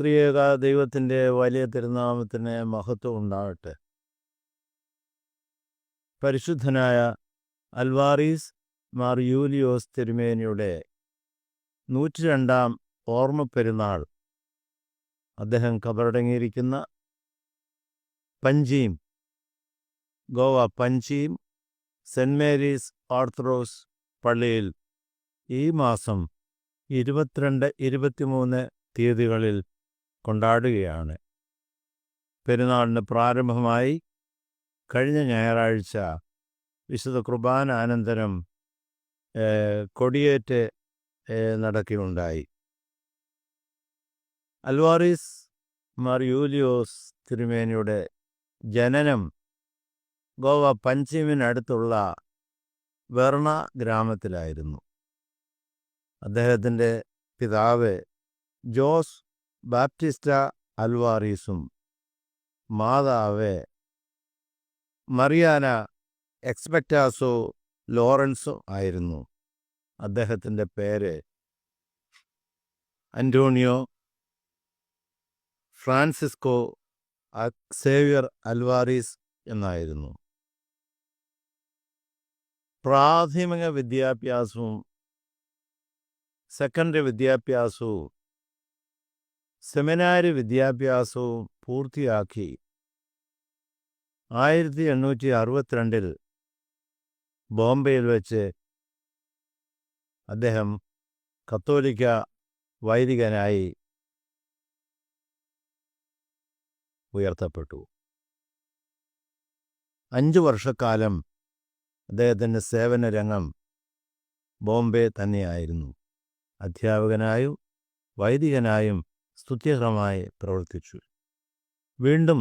ത്രിയേക ദൈവത്തിന്റെ വലിയ തിരുനാമത്തിന് മഹത്വം ഉണ്ടാകട്ടെ. പരിശുദ്ധനായ അൽവാറീസ് മാർ യൂലിയോസ് തിരുമേനിയുടെ നൂറ്റി രണ്ടാം ഓർമ്മ പെരുന്നാൾ അദ്ദേഹം കബറടങ്ങിയിരിക്കുന്ന Panjim Goa Panjim Saint Mary's Orthodox പള്ളിയിൽ ഈ മാസം ഇരുപത്തിരണ്ട് ഇരുപത്തിമൂന്ന് തീയതികളിൽ കൊണ്ടാടുകയാണ്. പെരുന്നാളിന് പ്രാരംഭമായി കഴിഞ്ഞ ഞായറാഴ്ച വിശുദ്ധ കുർബാന അനന്തരം കൊടിയേറ്റ് നടക്കുകയുണ്ടായി. അൽവാറിസ് മാർ യൂലിയോസ് തിരുമേനിയുടെ ജനനം ഗോവ പഞ്ചിമിനടുത്തുള്ള വെർണ ഗ്രാമത്തിലായിരുന്നു. അദ്ദേഹത്തിന്റെ പിതാവ് ജോസ് ബാപ്റ്റിസ്റ്റ അൽവാറീസും മാതാവ് മറിയാന എക്സ്പെക്റ്റാസോ ലോറൻസോ ആയിരുന്നു. അദ്ദേഹത്തിന്റെ പേര് അന്റോണിയോ ഫ്രാൻസിസ്കോ സേവിയർ അൽവാറീസ് എന്നായിരുന്നു. പ്രാഥമിക വിദ്യാഭ്യാസവും സെക്കൻഡറി വിദ്യാഭ്യാസവും സെമിനാരി വിദ്യാഭ്യാസവും പൂർത്തിയാക്കി. ആയിരത്തി എണ്ണൂറ്റി അറുപത്തിരണ്ടിൽ ബോംബെയിൽ വെച്ച് അദ്ദേഹം കത്തോലിക്ക വൈദികനായി ഉയർത്തപ്പെട്ടു. അഞ്ചു വർഷക്കാലം അദ്ദേഹത്തിന്റെ സേവന രംഗം ബോംബെ തന്നെയായിരുന്നു. അധ്യാപകനായും വൈദികനായും സ്തുത്യർഹമായി പ്രവർത്തിച്ചു. വീണ്ടും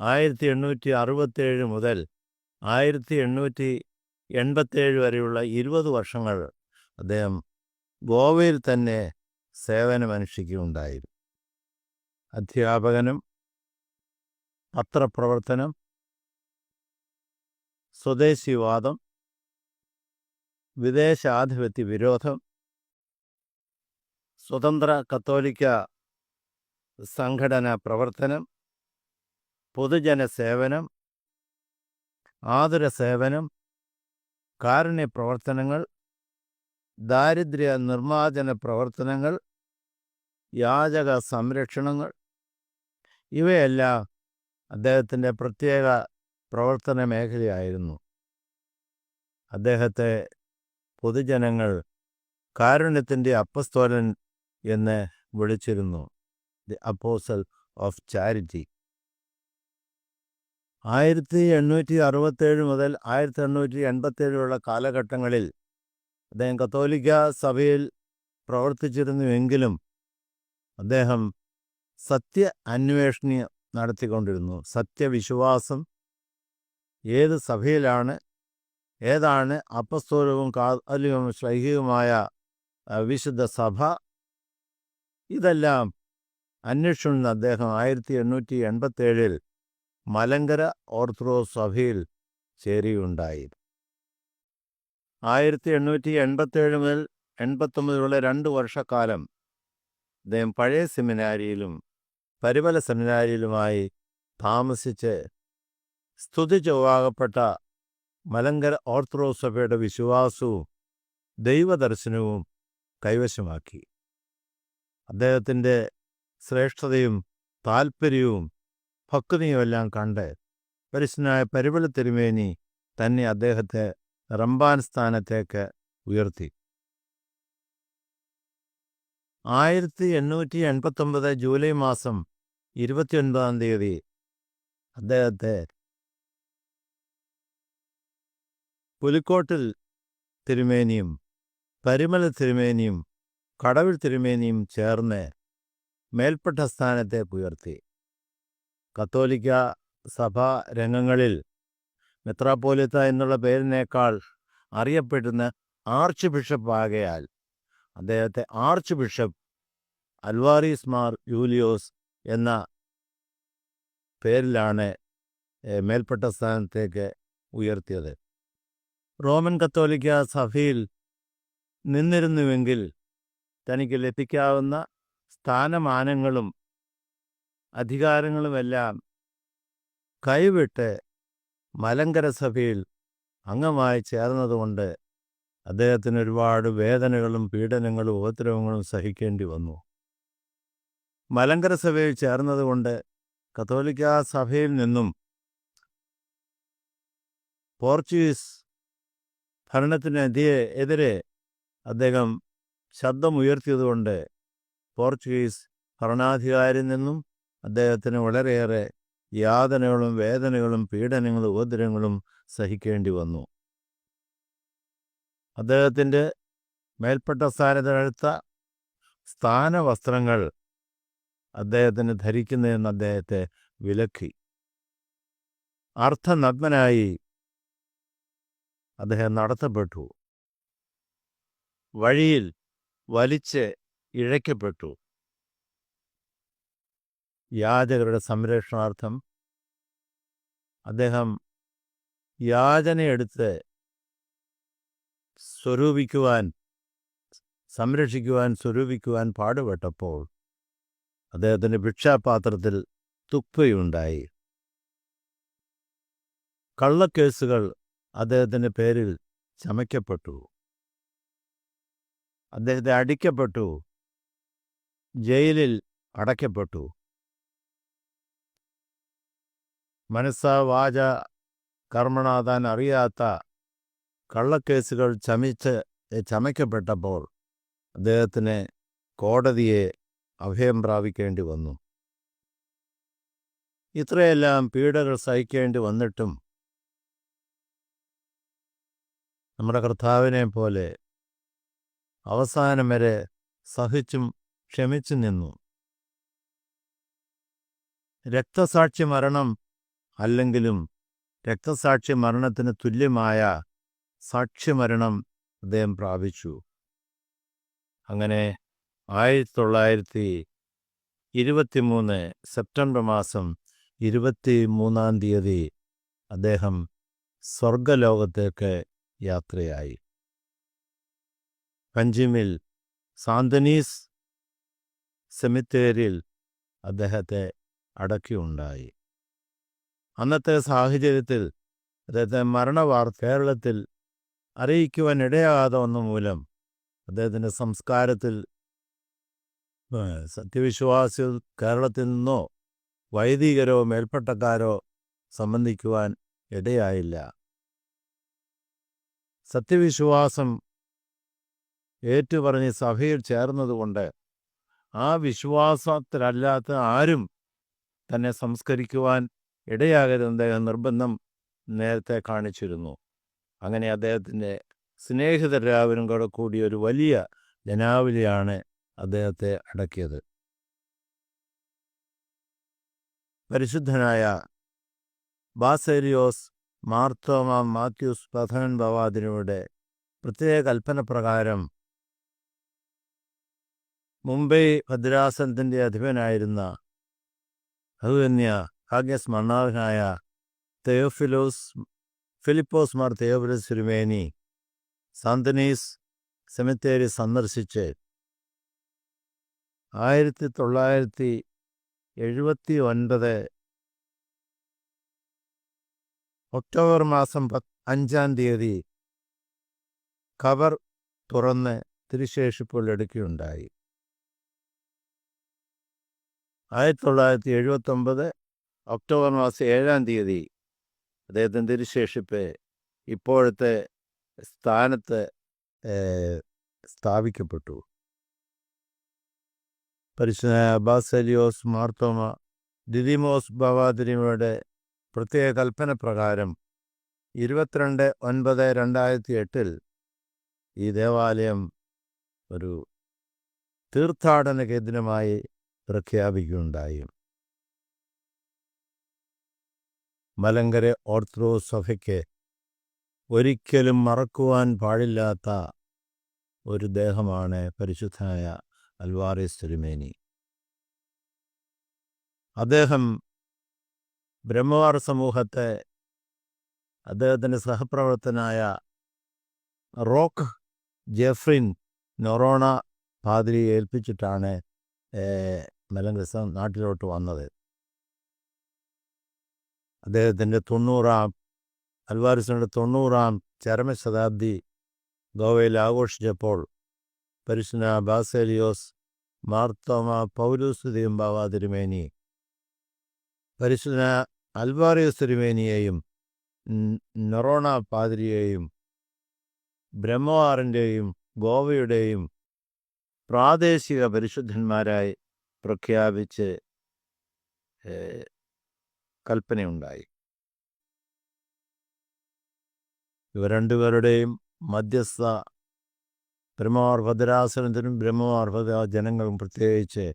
ആയിരത്തി എണ്ണൂറ്റി അറുപത്തേഴ് മുതൽ ആയിരത്തി എണ്ണൂറ്റി എൺപത്തേഴ് വരെയുള്ള ഇരുപത് വർഷങ്ങൾ അദ്ദേഹം ഗോവയിൽ തന്നെ സേവനമനുഷ്ഠിക്കുകയുണ്ടായിരുന്നു അധ്യാപകനും പത്രപ്രവർത്തനം സ്വദേശിവാദം വിദേശാധിപത്യ വിരോധം സ്വതന്ത്ര കത്തോലിക്ക സംഘടന പ്രവർത്തനം പൊതുജന സേവനം ആതുര സേവനം കാരുണ്യ പ്രവർത്തനങ്ങൾ ദാരിദ്ര്യ നിർമ്മാർജന പ്രവർത്തനങ്ങൾ യാചക സംരക്ഷണങ്ങൾ ഇവയെല്ലാം അദ്ദേഹത്തിന്റെ പ്രത്യേക പ്രവർത്തന മേഖലയായിരുന്നു. അദ്ദേഹത്തെ പൊതുജനങ്ങൾ കാരുണ്യത്തിന്റെ അപ്പസ്തോലൻ എന്ന് വിളിച്ചിരുന്നു. ദി അപ്പോസൽ ഓഫ് ചാരിറ്റി ആയിരത്തി എണ്ണൂറ്റി അറുപത്തേഴ് മുതൽ ആയിരത്തി എണ്ണൂറ്റി എൺപത്തേഴിലുള്ള കാലഘട്ടങ്ങളിൽ അദ്ദേഹം കത്തോലിക്ക സഭയിൽ പ്രവർത്തിച്ചിരുന്നുവെങ്കിലും അദ്ദേഹം സത്യ അന്വേഷണി നടത്തിക്കൊണ്ടിരുന്നു. സത്യവിശ്വാസം ഏത് സഭയിലാണ് ഏതാണ് അപ്പസ്തോലവും കാതലികവും ശ്ലൈഹികവുമായ വിശുദ്ധ സഭ? ഇതെല്ലാം അന്വേഷിച്ചുകൊണ്ട് അദ്ദേഹം ആയിരത്തി എണ്ണൂറ്റി എൺപത്തേഴിൽ മലങ്കര ഓർത്തഡോക്സ് സഭയിൽ ചേരുകയുണ്ടായി. ആയിരത്തി എണ്ണൂറ്റി എൺപത്തേഴ് മുതൽ എൺപത്തൊമ്പതിലുള്ള രണ്ട് വർഷക്കാലം അദ്ദേഹം പഴയ സെമിനാരിയിലും പരിമല സെമിനാരിയിലുമായി താമസിച്ച് സ്തുതി ചൊവ്വാകപ്പെട്ട മലങ്കര ഓർത്തഡോക്സ് സഭയുടെ വിശ്വാസവും ദൈവദർശനവും കൈവശമാക്കി. അദ്ദേഹത്തിന്റെ ശ്രേഷ്ഠതയും താൽപ്പര്യവും ഭക്തിയുമെല്ലാം കണ്ട് പരിശുദ്ധനായ പരിമല തിരുമേനി തന്നെ അദ്ദേഹത്തെ റംബാൻ സ്ഥാനത്തേക്ക് ഉയർത്തി. ആയിരത്തി എണ്ണൂറ്റി എൺപത്തൊമ്പത് ജൂലൈ മാസം ഇരുപത്തിയൊൻപതാം തീയതി അദ്ദേഹത്തെ പുലിക്കോട്ടിൽ തിരുമേനിയും പരിമല തിരുമേനിയും കടവിൽ തിരുമേനിയും ചേർന്ന് മേൽപ്പെട്ട സ്ഥാനത്തേക്ക് ഉയർത്തി കത്തോലിക്ക സഭാ രംഗങ്ങളിൽ മെത്രാപ്പോലിത്ത എന്നുള്ള പേരിനേക്കാൾ അറിയപ്പെടുന്ന ആർച്ച് ബിഷപ്പ് ആകയാൽ അദ്ദേഹത്തെ archbishop Alvares Mar Yulios എന്ന പേരിലാണ് മേൽപ്പെട്ട സ്ഥാനത്തേക്ക് ഉയർത്തിയത്. റോമൻ കത്തോലിക്ക സഭയിൽ നിന്നിരുന്നുവെങ്കിൽ തനിക്ക് ലഭിക്കാവുന്ന സ്ഥാനമാനങ്ങളും അധികാരങ്ങളുമെല്ലാം കൈവിട്ട് മലങ്കര സഭയിൽ അംഗമായി ചേർന്നതുകൊണ്ട് അദ്ദേഹത്തിന് ഒരുപാട് വേദനകളും പീഡനങ്ങളും ഉപദ്രവങ്ങളും സഹിക്കേണ്ടി വന്നു. മലങ്കര സഭയിൽ ചേർന്നതുകൊണ്ട് കത്തോലിക്ക സഭയിൽ നിന്നും പോർച്ചുഗീസ് ഭരണത്തിനെതിരെ എതിരെ അദ്ദേഹം ശബ്ദമുയർത്തിയതുകൊണ്ട് പോർച്ചുഗീസ് ഭരണാധികാരിയിൽ നിന്നും അദ്ദേഹത്തിന് വളരെയേറെ യാതനകളും വേദനകളും പീഡനങ്ങളും ഉപദ്രവങ്ങളും സഹിക്കേണ്ടി വന്നു. അദ്ദേഹത്തിന്റെ മേൽപ്പെട്ട സ്ഥാനത്തിനടുത്ത സ്ഥാനവസ്ത്രങ്ങൾ അദ്ദേഹത്തിന് ധരിക്കുന്നതെന്ന് അദ്ദേഹത്തെ വിലക്കി. അർത്ഥനഗ്നായി അദ്ദേഹം നടത്തപ്പെട്ടു. വഴിയിൽ വലിച്ച് ഇഴയ്ക്കപ്പെട്ടു യാചകരുടെ സംരക്ഷണാർത്ഥം അദ്ദേഹം യാചനയെടുത്ത് സ്വരൂപിക്കുവാൻ സംരക്ഷിക്കുവാൻ സ്വരൂപിക്കുവാൻ പാടുപെട്ടപ്പോൾ അദ്ദേഹത്തിന്റെ ഭിക്ഷാപാത്രത്തിൽ തുപ്പയുണ്ടായി. കള്ളക്കേസുകൾ അദ്ദേഹത്തിന്റെ പേരിൽ ചമയ്ക്കപ്പെട്ടു. അദ്ദേഹത്തെ അടിക്കപ്പെട്ടു. ജയിലിൽ അടയ്ക്കപ്പെട്ടു. മനസ്സ വാച കർമ്മണ അറിയാത്ത കള്ളക്കേസുകൾ ചമിച്ച് ചമയ്ക്കപ്പെട്ടപ്പോൾ അദ്ദേഹത്തിന് കോടതിയെ അഭയം പ്രാപിക്കേണ്ടി വന്നു. ഇത്രയെല്ലാം പീഡകൾ സഹിക്കേണ്ടി വന്നിട്ടും നമ്മുടെ കർത്താവിനെ പോലെ അവസാനം വരെ സഹിച്ചും ക്ഷമിച്ചു നിന്നു. രക്തസാക്ഷി മരണം അല്ലെങ്കിലും രക്തസാക്ഷി മരണത്തിന് തുല്യമായ സാക്ഷ്യമരണം അദ്ദേഹം പ്രാപിച്ചു. അങ്ങനെ ആയിരത്തി തൊള്ളായിരത്തി ഇരുപത്തിമൂന്ന് സെപ്റ്റംബർ മാസം ഇരുപത്തി മൂന്നാം തീയതി അദ്ദേഹം സ്വർഗലോകത്തേക്ക് യാത്രയായി. പഞ്ചിമിൽ സാന്തനീസ് സെമിത്തേരിൽ അദ്ദേഹത്തെ അടക്കിയുണ്ടായി. അന്നത്തെ സാഹചര്യത്തിൽ അദ്ദേഹത്തെ മരണവാർ കേരളത്തിൽ അറിയിക്കുവാൻ ഇടയാകാതെ വന്ന മൂലം അദ്ദേഹത്തിന്റെ സംസ്കാരത്തിൽ സത്യവിശ്വാസികൾ കേരളത്തിൽ നിന്നോ വൈദികരോ മേൽപ്പെട്ടക്കാരോ സംബന്ധിക്കുവാൻ ഇടയായില്ല. സത്യവിശ്വാസം ഏറ്റുപറഞ്ഞ് സഭയിൽ ചേർന്നതുകൊണ്ട് ആ വിശ്വാസത്തിലല്ലാത്ത ആരും തന്നെ സംസ്കരിക്കുവാൻ ഇടയാകരുത് അദ്ദേഹം നിർബന്ധം നേരത്തെ കാണിച്ചിരുന്നു. അങ്ങനെ അദ്ദേഹത്തിന്റെ സ്നേഹിതരാവരും കൂടെ കൂടി ഒരു വലിയ ജനാവലിയാണ് അദ്ദേഹത്തെ അടക്കിയത്. പരിശുദ്ധനായ ബാസേലിയോസ് മാർത്തോമ മാത്യൂസ് പ്രഥമൻ ബവാദിനയുടെ പ്രത്യേക കൽപ്പന പ്രകാരം മുംബൈ ഭദ്രാസനത്തിന്റെ അധിപനായിരുന്ന അതുതന്നെയ ഭാഗ്യസ് മണ്ണാഥനായ തെയോഫിലോസ് ഫിലിപ്പോസ് മാർ തെയോഫിലോസ് തിരുമേനി സാന്തനീസ് സെമിത്തേരി സന്ദർശിച്ച് ആയിരത്തി തൊള്ളായിരത്തി എഴുപത്തി ഒൻപത് ഒക്ടോബർ മാസം പ അഞ്ചാം തീയതി കവർ തുറന്ന് തിരുശേഷിപ്പുകൾ എടുക്കുകയുണ്ടായി. ആയിരത്തി തൊള്ളായിരത്തി എഴുപത്തൊമ്പത് ഒക്ടോബർ മാസം ഏഴാം തീയതി അദ്ദേഹത്തിന്റെ തിരുശേഷിപ്പ് ഇപ്പോഴത്തെ സ്ഥാനത്ത് സ്ഥാപിക്കപ്പെട്ടു. പരിശുദ്ധ അബ്ബാസലിയോസ് മാർത്തോമ ദിദിമോസ് ബവാദിരിമയുടെ പ്രത്യേക കൽപ്പന പ്രകാരം ഇരുപത്തിരണ്ട് ഒൻപത് രണ്ടായിരത്തി എട്ടിൽ ഈ ദേവാലയം ഒരു തീർത്ഥാടന കേന്ദ്രമായി പ്രഖ്യാപിക്കുകയുണ്ടായി. മലങ്കര ഓർത്തഡോക്സ് സഭയ്ക്ക് ഒരിക്കലും മറക്കുവാൻ പാടില്ലാത്ത ഒരു ദേഹമാണ് പരിശുദ്ധനായ അൽവാറിസ് തിരുമേനി. അദ്ദേഹം ബ്രഹ്മവാർ സമൂഹത്തെ അദ്ദേഹത്തിന്റെ സഹപ്രവർത്തനായ റോക്ക് ജെഫ്രിൻ നൊറോണ പാതിരി ഏൽപ്പിച്ചിട്ടാണ് മലങ്കര നാട്ടിലോട്ട് വന്നത്. അദ്ദേഹത്തിന്റെ തൊണ്ണൂറാം അൽവാരിസിന്റെ തൊണ്ണൂറാം ചരമശതാബ്ദി ഗോവയിൽ ആഘോഷിച്ചപ്പോൾ പരിശുന ബാസേലിയോസ് മാർത്തോമ പൗലൂസ് തിരുമ്പാവ തിരുമേനി പരിശുന അൽവാറിയോസ് തിരുമേനിയെയും നൊറോണ പാതിരിയെയും ബ്രഹ്മവാറിന്റെയും ഗോവയുടെയും പ്രാദേശിക പരിശുദ്ധന്മാരായി പ്രഖ്യാപിച്ച് കൽപ്പനയുണ്ടായി. ഇവ രണ്ടുപേരുടെയും മധ്യസ്ഥ ബ്രഹ്മവാർ ഭദ്രാസനത്തിനും ബ്രഹ്മവാർ ഭദ്ര ജനങ്ങളും പ്രത്യേകിച്ച്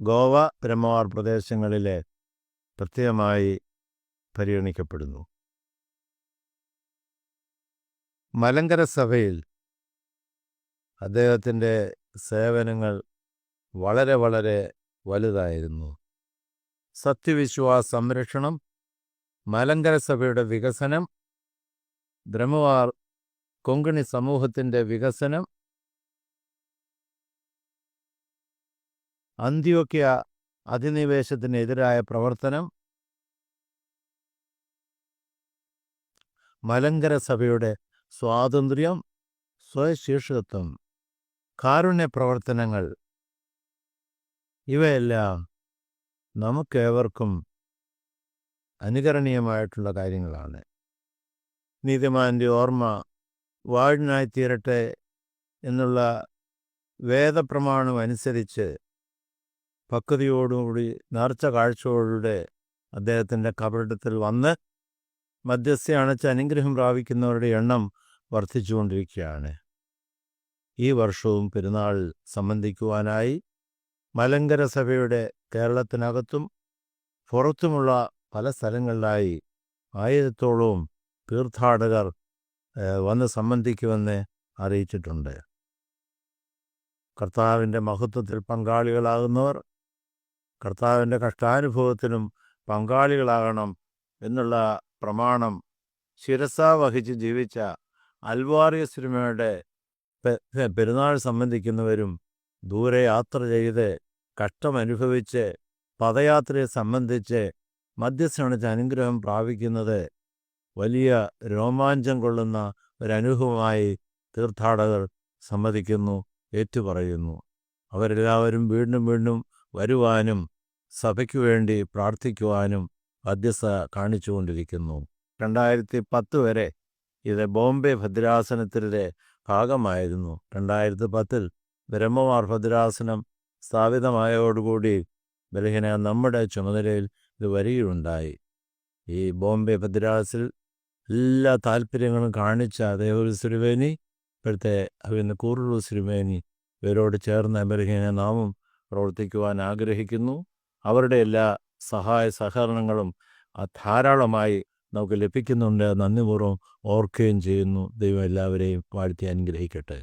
ഗോവ ബ്രഹ്മവാർ പ്രദേശങ്ങളിലെ പ്രത്യേകമായി പരിഗണിക്കപ്പെടുന്നു. മലങ്കര സഭയിൽ അദ്ദേഹത്തിന്റെ സേവനങ്ങൾ വളരെ വളരെ വലുതായിരുന്നു. സത്യവിശ്വാസ സംരക്ഷണം മലങ്കര സഭയുടെ വികസനം ബ്രഹ്മവാർ കൊങ്കണി സമൂഹത്തിന്റെ വികസനം അന്ത്യോക്യ അധിനിവേശത്തിനെതിരായ പ്രവർത്തനം മലങ്കര സഭയുടെ സ്വാതന്ത്ര്യം സ്വയശീർഷത്വം കാരുണ്യ പ്രവർത്തനങ്ങൾ ഇവയെല്ലാം നമുക്കേവർക്കും അനുകരണീയമായിട്ടുള്ള കാര്യങ്ങളാണ്. നീതിമാന്റെ ഓർമ്മ വാഴിനായി തീരട്ടെ എന്നുള്ള വേദപ്രമാണം അനുസരിച്ച് പക്വതയോടുകൂടി നേർച്ച കാഴ്ചയോടുകൂടെ അദ്ദേഹത്തിന്റെ കപടത്തിൽ വന്ന് മധ്യസ്ഥ അണച്ച് അനുഗ്രഹം പ്രാപിക്കുന്നവരുടെ എണ്ണം വർദ്ധിച്ചുകൊണ്ടിരിക്കുകയാണ്. ഈ വർഷവും പെരുന്നാൾ സംബന്ധിക്കുവാനായി മലങ്കര സഭയുടെ കേരളത്തിനകത്തും പുറത്തുമുള്ള പല സ്ഥലങ്ങളിലായി ആയിരത്തോളവും തീർത്ഥാടകർ വന്ന് സംബന്ധിക്കുമെന്ന് അറിയിച്ചിട്ടുണ്ട്. കർത്താവിന്റെ മഹത്വത്തിൽ പങ്കാളികളാകുന്നവർ കർത്താവിന്റെ കഷ്ടാനുഭവത്തിനും പങ്കാളികളാകണം എന്നുള്ള പ്രമാണം ശിരസ വഹിച്ച് ജീവിച്ച അൽവാറിയ സിനിമയുടെ പെരുന്നാൾ സംബന്ധിക്കുന്നവരും ദൂരെ യാത്ര ചെയ്ത് കഷ്ടമനുഭവിച്ച് പദയാത്രയെ സംബന്ധിച്ച് മധ്യസ്ഥണിച്ച് അനുഗ്രഹം പ്രാപിക്കുന്നത് വലിയ രോമാഞ്ചം കൊള്ളുന്ന ഒരനുഭവമായി തീർത്ഥാടകർ സമ്മതിക്കുന്നു ഏറ്റുപറയുന്നു. അവരെല്ലാവരും വീണ്ടും വീണ്ടും വരുവാനും സഭയ്ക്കു വേണ്ടി പ്രാർത്ഥിക്കുവാനും മധ്യസ്ഥ കാണിച്ചുകൊണ്ടിരിക്കുന്നു. രണ്ടായിരത്തി പത്ത് വരെ ഇത് ബോംബെ ഭദ്രാസനത്തിന്റെ ഭാഗമായിരുന്നു. രണ്ടായിരത്തി പത്തിൽ ബ്രഹ്മമാർ ഭദ്രാസനം സ്ഥാപിതമായതോടുകൂടി ബലഹീന നമ്മുടെ ചുമതലയിൽ ഇത് വരികയുണ്ടായി. ഈ ബോംബെ ഭദ്രാസിൽ എല്ലാ താല്പര്യങ്ങളും കാണിച്ച ദേവൂർ സിരുവേനി ഇപ്പോഴത്തെ അവിന്ന് കൂറുള്ളൂർ സിരുവേനി ഇവരോട് ചേർന്ന് ബലഹീന നാമം പ്രവർത്തിക്കുവാൻ ആഗ്രഹിക്കുന്നു. അവരുടെ എല്ലാ സഹായ സഹകരണങ്ങളും ധാരാളമായി നമുക്ക് ലഭിക്കുന്നുണ്ട്. നന്ദിപൂർവം ഓർക്കുകയും ചെയ്യുന്നു. ദൈവം എല്ലാവരെയും വാഴ്ത്തി അനുഗ്രഹിക്കട്ടെ.